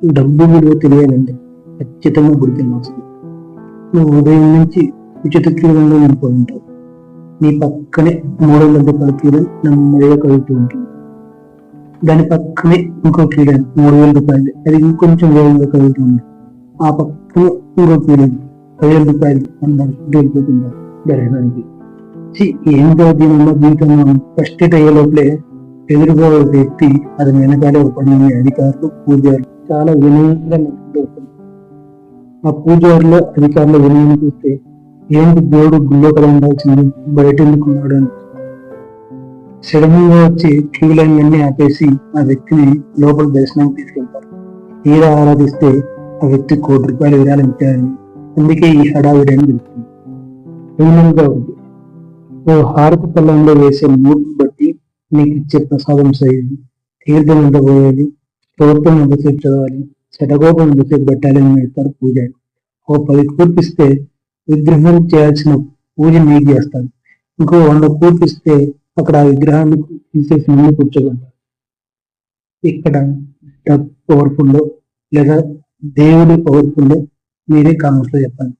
డబ్బు విలువ తెలియాలంటే ఖచ్చితంగా గుడికి వెళ్ళాల్సింది నువ్వు ఉదయం నుంచి ఉచిత క్రీడల్లో నింపుకొని ఉంటావు. నీ పక్కనే మూడు వందల రూపాయల క్రీడ నెమ్మదిగా కలుగుతూ ఉంటుంది దాని పక్కనే ఇంకో క్రీడ మూడు వేల రూపాయలు. అది ఇంకొంచెం వేగంగా కలుగుతూ ఆ పక్కన ఇంకో క్రీడ పదివేల రూపాయలు అందరు వెళ్ళిపోతున్నారు దర్శనానికి ఛీ, ఏంటో దీనిలో జీవితంలో? ఫస్ట్ అయ్యే లోపలే ఎదురుగా వ్యక్తి అతని వెనకాలే పడిన అధికారులు పూజారులు. చాలా వినయంగా ఆ పూజారులో అధికారులు వినయం చూస్తే ఏంటి దేవుడు గుళ్ళో ఉండాల్సింది? బయట ఎందుకున్నాడు అని. సడన్గా వచ్చి క్యూ లైన్ అన్ని ఆపేసి ఆ వ్యక్తిని లోపల దర్శనానికి తీసుకెళ్తారు. తీరా ఆరాధిస్తే ఆ వ్యక్తి కోటి రూపాయలు విరాళం ఇచ్చారని అందుకే ఈ హడావిడి అని పిలుస్తుంది. ఉంది. ఓ హారతి పళ్ళంలో వేసే మూడు నీకు ఇచ్చే ప్రసాదం చేయాలి. తీర్థం ఎంత పోయాలి. స్తోత్రం ఎంతసేపు చదవాలి. శటగోపం ఎంతసేపు పెట్టాలి అని చెప్తారు పూజ ఓ పది కూర్పిస్తే విగ్రహం చేయాల్సిన పూజ నీకు చేస్తాను ఇంకో వంద కూర్పిస్తే అక్కడ ఆ విగ్రహాన్ని తీసేసి ముందు కూర్చోగలరు ఇక్కడ డబ్బు లేదా దేవుడి పవర్ఫుల్లో మీరే కామెంట్స్లో చెప్పండి